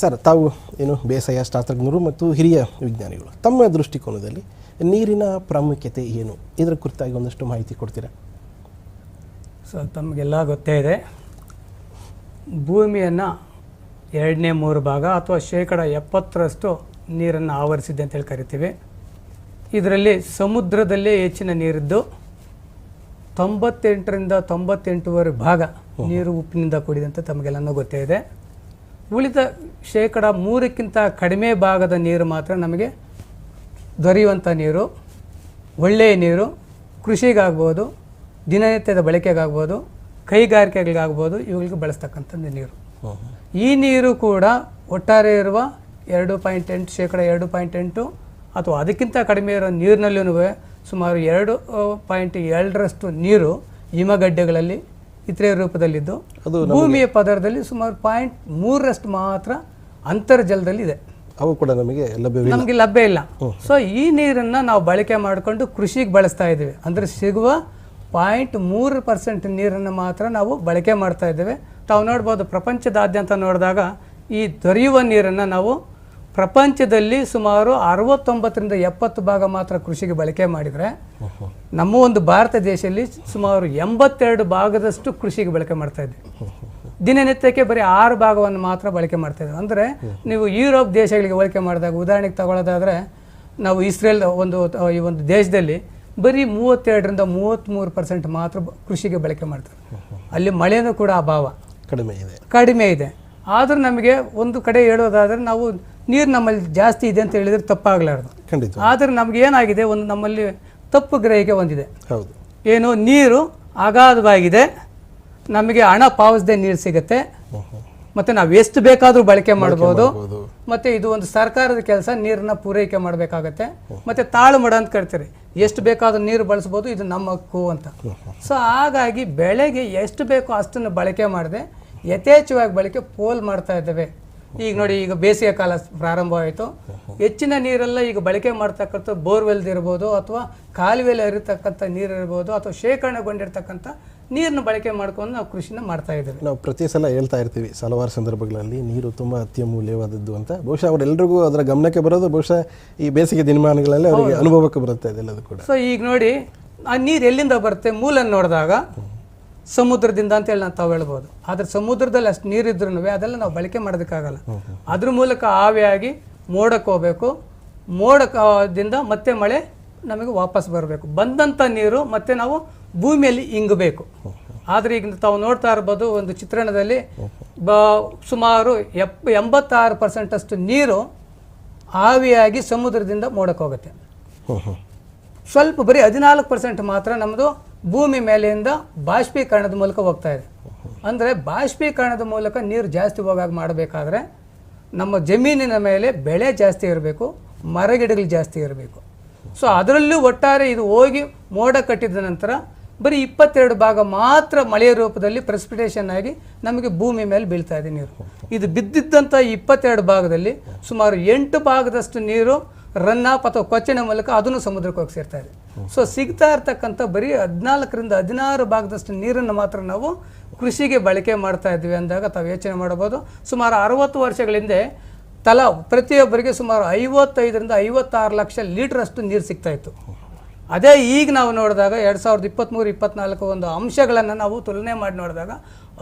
Sir ತಾವು ಏನು ಬೇಸಾಯ ಶಾಸ್ತ್ರಜ್ಞರು ಮತ್ತು ಹಿರಿಯ ವಿಜ್ಞಾನಿಗಳು ತಮ್ಮ ದೃಷ್ಟಿಕೋನದಲ್ಲಿ ನೀರಿನ ಪ್ರಾಮುಖ್ಯತೆ ಏನು? ಇದರ ಕುರಿತಾಗಿ ಒಂದಷ್ಟು ಮಾಹಿತಿ ಕೊಡ್ತೀರಾ? ಸರ್ ತಮಗೆಲ್ಲ ಗೊತ್ತೇ ಇದೆ. ಭೂಮಿಯನ್ನು ಎರಡನೇ ಮೂರು ಭಾಗ ಅಥವಾ ಶೇಕಡ ಎಪ್ಪತ್ತರಷ್ಟು ನೀರನ್ನು ಆವರಿಸಿದೆ ಅಂತೇಳಿ ಕರಿತೀವಿ. ಇದರಲ್ಲಿ ಸಮುದ್ರದಲ್ಲೇ ಹೆಚ್ಚಿನ ನೀರಿದ್ದು ತೊಂಬತ್ತೆಂಟರಿಂದ ತೊಂಬತ್ತೆಂಟುವರೆ ಭಾಗ ನೀರು ಉಪ್ಪಿನಿಂದ ಕೂಡಿದೆ ಅಂತ ತಮಗೆಲ್ಲನೂ ಗೊತ್ತೇ ಇದೆ. ಉಳಿದ ಶೇಕಡ ಮೂರಕ್ಕಿಂತ ಕಡಿಮೆ ಭಾಗದ ನೀರು ಮಾತ್ರ ನಮಗೆ ದೊರೆಯುವಂಥ ನೀರು ಒಳ್ಳೆಯ ನೀರು ಕೃಷಿಗಾಗ್ಬೋದು ದಿನನಿತ್ಯದ ಬಳಕೆಗಾಗ್ಬೋದು ಕೈಗಾರಿಕೆಗಳಿಗಾಗ್ಬೋದು ಇವುಗಳಿಗೆ ಬಳಸ್ತಕ್ಕಂಥದ್ದು ನೀರು. ಈ ನೀರು ಕೂಡ ಒಟ್ಟಾರೆ ಇರುವ ಎರಡು ಪಾಯಿಂಟ್ ಎಂಟು ಶೇಕಡ ಎರಡು ಪಾಯಿಂಟ್ ಎಂಟು ಅಥವಾ ಅದಕ್ಕಿಂತ ಕಡಿಮೆ ಇರೋ ನೀರಿನಲ್ಲೂ ಸುಮಾರು ಎರಡು ಪಾಯಿಂಟ್ ಎರಡರಷ್ಟು ನೀರು ಹಿಮಗಡ್ಡೆಗಳಲ್ಲಿ ಇತರೆ ರೂಪದಲ್ಲಿದ್ದು ಅದು ಭೂಮಿಯ ಪದರದಲ್ಲಿ ಸುಮಾರು ಪಾಯಿಂಟ್ ಮೂರರಷ್ಟು ಮಾತ್ರ ಅಂತರ್ಜಲದಲ್ಲಿ ಇದೆ. ಅವು ಕೂಡ ನಮಗೆ ಲಭ್ಯವಿಲ್ಲ. ನಮಗೆ ಲಭ್ಯ ಇಲ್ಲ. ಸೊ ಈ ನೀರನ್ನು ನಾವು ಬಳಕೆ ಮಾಡಿಕೊಂಡು ಕೃಷಿಗೆ ಬಳಸ್ತಾ ಇದ್ದೀವಿ. ಅಂದರೆ ಸಿಗುವ ಪಾಯಿಂಟ್ ಮೂರು ಪರ್ಸೆಂಟ್ ನೀರನ್ನು ಮಾತ್ರ ನಾವು ಬಳಕೆ ಮಾಡ್ತಾ ಇದ್ದೇವೆ. ತಾವು ನೋಡ್ಬೋದು ಪ್ರಪಂಚದಾದ್ಯಂತ ನೋಡಿದಾಗ ಈ ದೊರೆಯುವ ನೀರನ್ನು ನಾವು ಪ್ರಪಂಚದಲ್ಲಿ ಸುಮಾರು ಅರವತ್ತೊಂಬತ್ತರಿಂದ ಎಪ್ಪತ್ತು ಭಾಗ ಮಾತ್ರ ಕೃಷಿಗೆ ಬಳಕೆ ಮಾಡಿದರೆ ನಮ್ಮ ಒಂದು ಭಾರತ ದೇಶದಲ್ಲಿ ಸುಮಾರು ಎಂಬತ್ತೆರಡು ಭಾಗದಷ್ಟು ಕೃಷಿಗೆ ಬಳಕೆ ಮಾಡ್ತಾ ಇದ್ದೀವಿ ದಿನನಿತ್ಯಕ್ಕೆ ಬರೀ ಆರು ಭಾಗವನ್ನು ಮಾತ್ರ ಬಳಕೆ ಮಾಡ್ತಾ ಇದ್ದೀವಿ ಅಂದರೆ ನೀವು ಯುರೋಪ್ ದೇಶಗಳಿಗೆ ಬಳಕೆ ಮಾಡಿದಾಗ ಉದಾಹರಣೆಗೆ ತಗೊಳ್ಳೋದಾದರೆ ನಾವು ಇಸ್ರೇಲ್ ಒಂದು ಈ ಒಂದು ದೇಶದಲ್ಲಿ ಬರೀ ಮೂವತ್ತೆರಡರಿಂದ ಮೂವತ್ತ್ಮೂರು ಪರ್ಸೆಂಟ್ ಮಾತ್ರ ಕೃಷಿಗೆ ಬಳಕೆ ಮಾಡ್ತಾರೆ. ಅಲ್ಲಿ ಮಳೆಯೂ ಕೂಡ ಅಭಾವ. ಕಡಿಮೆ ಇದೆ. ಕಡಿಮೆ ಇದೆ. ಆದರೂ ನಮಗೆ ಒಂದು ಕಡೆ ಹೇಳೋದಾದರೆ ನಾವು ನೀರು ನಮ್ಮಲ್ಲಿ ಜಾಸ್ತಿ ಇದೆ ಅಂತ ಹೇಳಿದ್ರೆ ತಪ್ಪಾಗಲಾರ್ದು. ಖಂಡಿತ. ಆದರೆ ನಮ್ಗೆ ಏನಾಗಿದೆ ಒಂದು ನಮ್ಮಲ್ಲಿ ತಪ್ಪು ಗ್ರಹಿಕೆ ಹೊಂದಿದೆ ಹೌದು. ಏನು ನೀರು ಅಗಾಧವಾಗಿದೆ ನಮಗೆ ಹಣ ಪಾವತಿಸದೆ ನೀರು ಸಿಗುತ್ತೆ ಮತ್ತು ನಾವು ಎಷ್ಟು ಬೇಕಾದರೂ ಬಳಕೆ ಮಾಡ್ಬೋದು ಮತ್ತೆ ಇದು ಒಂದು ಸರ್ಕಾರದ ಕೆಲಸ ನೀರನ್ನ ಪೂರೈಕೆ ಮಾಡಬೇಕಾಗತ್ತೆ ಮತ್ತು ತಾಳು ಮಡ ಅಂತ ಕರಿತೀರಿ. ಎಷ್ಟು ಬೇಕಾದ್ರೂ ನೀರು ಬಳಸ್ಬೋದು ಇದು ನಮ್ಮ ಹಕ್ಕು ಅಂತ. ಸೊ ಹಾಗಾಗಿ ಬೆಳೆಗೆ ಎಷ್ಟು ಬೇಕೋ ಅಷ್ಟನ್ನು ಬಳಕೆ ಮಾಡದೆ ಯಥೇಚ್ಛವಾಗಿ ಬಳಕೆ ಪೋಲ್ ಮಾಡ್ತಾ ಇದ್ದೇವೆ. ಈಗ ನೋಡಿ ಈಗ ಬೇಸಿಗೆ ಕಾಲ ಪ್ರಾರಂಭವಾಯಿತು. ಹೆಚ್ಚಿನ ನೀರೆಲ್ಲ ಈಗ ಬಳಕೆ ಮಾಡ್ತಕ್ಕಂಥ ಬೋರ್ವೆಲ್ ಇರ್ಬೋದು ಅಥವಾ ಕಾಲುವೆಲ್ ಹರಿತಕ್ಕಂಥ ನೀರು ಇರ್ಬೋದು ಅಥವಾ ಶೇಖರಣೆಗೊಂಡಿರ್ತಕ್ಕಂಥ ನೀರನ್ನು ಬಳಕೆ ಮಾಡ್ಕೊಂಡು ನಾವು ಕೃಷಿನ ಮಾಡ್ತಾ ಇದ್ದೇವೆ. ನಾವು ಪ್ರತಿ ಸಲ ಹೇಳ್ತಾ ಇರ್ತೀವಿ ಹಲವಾರು ಸಂದರ್ಭಗಳಲ್ಲಿ ನೀರು ತುಂಬ ಅತ್ಯಮೂಲ್ಯವಾದದ್ದು ಅಂತ. ಬಹುಶಃ ಅವರೆಲ್ಲರಿಗೂ ಅದರ ಗಮನಕ್ಕೆ ಬರೋದು ಬಹುಶಃ ಈ ಬೇಸಿಗೆ ದಿನಮಾನಗಳಲ್ಲಿ ಅವರಿಗೆ ಅನುಭವಕ್ಕೆ ಬರುತ್ತೆ ಇದೆಲ್ಲದು ಕೂಡ. ಸೊ ಈಗ ನೋಡಿ ಆ ನೀರು ಎಲ್ಲಿಂದ ಬರುತ್ತೆ? ಮೂಲ ನೋಡಿದಾಗ ಸಮುದ್ರದಿಂದ ಅಂತೇಳಿ ನಾವು ತಾವು ಹೇಳ್ಬೋದು. ಆದರೆ ಸಮುದ್ರದಲ್ಲಿ ಅಷ್ಟು ನೀರಿದ್ರೂ ಅದೆಲ್ಲ ನಾವು ಬಳಕೆ ಮಾಡೋದಕ್ಕಾಗಲ್ಲ. ಅದ್ರ ಮೂಲಕ ಆವಿಯಾಗಿ ಮೋಡಕ್ಕೆ ಹೋಗಬೇಕು. ಮೋಡದಿಂದ ಮತ್ತೆ ಮಳೆ ನಮಗೆ ವಾಪಸ್ ಬರಬೇಕು. ಬಂದಂಥ ನೀರು ಮತ್ತೆ ನಾವು ಭೂಮಿಯಲ್ಲಿ ಇಂಗಬೇಕು. ಆದರೆ ಈಗ ತಾವು ನೋಡ್ತಾ ಇರ್ಬೋದು ಒಂದು ಚಿತ್ರಣದಲ್ಲಿ ಬ ಸುಮಾರು ಎಪ್ ಎಂಬತ್ತಾರು ಪರ್ಸೆಂಟಷ್ಟು ನೀರು ಆವಿಯಾಗಿ ಸಮುದ್ರದಿಂದ ಮೋಡಕ್ಕೆ ಹೋಗುತ್ತೆ. ಸ್ವಲ್ಪ ಬರೀ ಹದಿನಾಲ್ಕು ಪರ್ಸೆಂಟ್ ಮಾತ್ರ ನಮ್ಮದು ಭೂಮಿ ಮೇಲೆಯಿಂದ ಬಾಷ್ಪೀಕರಣದ ಮೂಲಕ ಹೋಗ್ತಾ ಇದೆ. ಅಂದರೆ ಬಾಷ್ಪೀಕರಣದ ಮೂಲಕ ನೀರು ಜಾಸ್ತಿ ಹೋಗಾಗ ಮಾಡಬೇಕಾದ್ರೆ ನಮ್ಮ ಜಮೀನಿನ ಮೇಲೆ ಬೆಳೆ ಜಾಸ್ತಿ ಇರಬೇಕು, ಮರಗಿಡಗಳು ಜಾಸ್ತಿ ಇರಬೇಕು. ಸೊ ಅದರಲ್ಲೂ ಒಟ್ಟಾರೆ ಇದು ಹೋಗಿ ಮೋಡ ಕಟ್ಟಿದ ನಂತರ ಬರೀ ಇಪ್ಪತ್ತೆರಡು ಭಾಗ ಮಾತ್ರ ಮಳೆಯ ರೂಪದಲ್ಲಿ ಪ್ರೆಸಿಪಿಟೇಷನ್ ಆಗಿ ನಮಗೆ ಭೂಮಿ ಮೇಲೆ ಬೀಳ್ತಾ ಇದೆ ನೀರು. ಇದು ಬಿದ್ದಿದ್ದಂಥ ಇಪ್ಪತ್ತೆರಡು ಭಾಗದಲ್ಲಿ ಸುಮಾರು ಎಂಟು ಭಾಗದಷ್ಟು ನೀರು ರನ್ ಆಫ್ ಅಥವಾ ಕೊಚ್ಚಿನ ಮೂಲಕ ಅದನ್ನು ಸಮುದ್ರಕ್ಕೆ ಹೋಗಿ ಸೇರ್ತಾ ಇದೆ. ಸೊ ಸಿಗ್ತಾ ಇರ್ತಕ್ಕಂಥ ಬರೀ ಹದಿನಾಲ್ಕರಿಂದ ಹದಿನಾರು ಭಾಗದಷ್ಟು ನೀರನ್ನು ಮಾತ್ರ ನಾವು ಕೃಷಿಗೆ ಬಳಕೆ ಮಾಡ್ತಾ ಇದ್ವಿ ಅಂದಾಗ ತಾವು ಯೋಚನೆ ಮಾಡಬಹುದು. ಸುಮಾರು ಅರವತ್ತು ವರ್ಷಗಳ ಹಿಂದೆ ತಲಾ ಪ್ರತಿಯೊಬ್ಬರಿಗೆ ಸುಮಾರು ಐವತ್ತೈದರಿಂದ ಐವತ್ತಾರು ಲಕ್ಷ ಲೀಟರ್ ಅಷ್ಟು ನೀರು ಸಿಗ್ತಾ ಇತ್ತು. ಅದೇ ಈಗ ನಾವು ನೋಡಿದಾಗ ಎರಡು ಸಾವಿರದ ಇಪ್ಪತ್ತ್ಮೂರು ಇಪ್ಪತ್ನಾಲ್ಕು ಒಂದು ಅಂಶಗಳನ್ನು ನಾವು ತುಲನೆ ಮಾಡಿ ನೋಡಿದಾಗ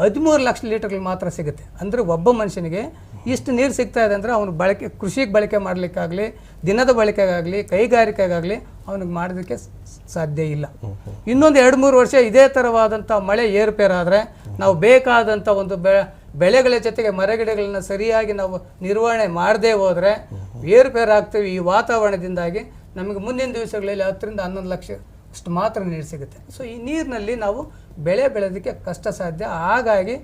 ಹದಿಮೂರು ಲಕ್ಷ ಲೀಟರ್ಗಳು ಮಾತ್ರ ಸಿಗುತ್ತೆ. ಅಂದರೆ ಒಬ್ಬ ಮನುಷ್ಯನಿಗೆ ಇಷ್ಟು ನೀರು ಸಿಗ್ತಾ ಇದೆ ಅಂದರೆ ಅವನು ಬಳಕೆ ಕೃಷಿಗೆ ಬಳಕೆ ಮಾಡಲಿಕ್ಕಾಗಲಿ ದಿನದ ಬಳಕೆಗಾಗಲಿ ಕೈಗಾರಿಕೆಗಾಗಲಿ ಅವನಿಗೆ ಮಾಡೋದಕ್ಕೆ ಸಾಧ್ಯ ಇಲ್ಲ. ಇನ್ನೊಂದು ಎರಡು ಮೂರು ವರ್ಷ ಇದೇ ಥರವಾದಂಥ ಮಳೆ ಏರುಪೇರಾದರೆ ನಾವು ಬೇಕಾದಂಥ ಒಂದು ಬೆ ಬೆಳೆಗಳ ಜೊತೆಗೆ ಮರಗಿಡಗಳನ್ನ ಸರಿಯಾಗಿ ನಾವು ನಿರ್ವಹಣೆ ಮಾಡದೇ ಹೋದರೆ ಏರುಪೇರಾಗ್ತೀವಿ ಈ ವಾತಾವರಣದಿಂದಾಗಿ. ನಮಗೆ ಮುಂದಿನ ದಿವಸಗಳಲ್ಲಿ ಹತ್ತರಿಂದ ಹನ್ನೊಂದು ಲಕ್ಷ ಅಷ್ಟು ಮಾತ್ರ ನೀರು ಸಿಗುತ್ತೆ. ಸೊ ಈ ನೀರಿನಲ್ಲಿ ನಾವು ಬೆಳೆ ಬೆಳೆಯೋದಕ್ಕೆ ಕಷ್ಟ ಸಾಧ್ಯ. ಹಾಗಾಗಿ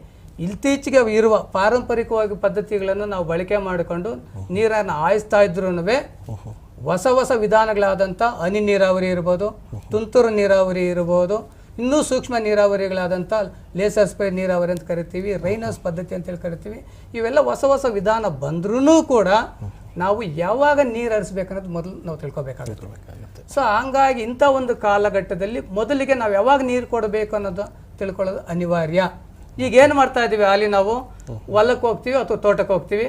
ಇತ್ತೀಚೆಗೆ ಇರುವ ಪಾರಂಪರಿಕವಾಗಿ ಪದ್ಧತಿಗಳನ್ನು ನಾವು ಬಳಕೆ ಮಾಡಿಕೊಂಡು ನೀರನ್ನು ಆಯಿಸ್ತಾ ಇದ್ರೂ ಹೊಸ ಹೊಸ ವಿಧಾನಗಳಾದಂಥ ಹನಿ ನೀರಾವರಿ ಇರ್ಬೋದು ತುಂತುರು ನೀರಾವರಿ ಇರ್ಬೋದು ಇನ್ನೂ ಸೂಕ್ಷ್ಮ ನೀರಾವರಿಗಳಾದಂಥ ಲೇಸರ್ ಸ್ಪ್ರೇ ನೀರಾವರಿ ಅಂತ ಕರಿತೀವಿ ರೈನಸ್ ಪದ್ಧತಿ ಅಂತೇಳಿ ಕರಿತೀವಿ. ಇವೆಲ್ಲ ಹೊಸ ಹೊಸ ವಿಧಾನ ಬಂದ್ರೂ ಕೂಡ ನಾವು ಯಾವಾಗ ನೀರು ಹರಿಸ್ಬೇಕನ್ನೋದು ಮೊದಲು ನಾವು ತಿಳ್ಕೊಬೇಕಾಗುತ್ತೆ. ಸೊ ಹಂಗಾಗಿ ಇಂಥ ಒಂದು ಕಾಲಘಟ್ಟದಲ್ಲಿ ಮೊದಲಿಗೆ ನಾವು ಯಾವಾಗ ನೀರು ಕೊಡಬೇಕು ಅನ್ನೋದು ತಿಳ್ಕೊಳ್ಳೋದು ಅನಿವಾರ್ಯ. ಈಗ ಏನು ಮಾಡ್ತಾ ಇದ್ದೀವಿ ಅಲ್ಲಿ ನಾವು ಹೊಲಕ್ಕೆ ಹೋಗ್ತೀವಿ ಅಥವಾ ತೋಟಕ್ಕೆ ಹೋಗ್ತೀವಿ?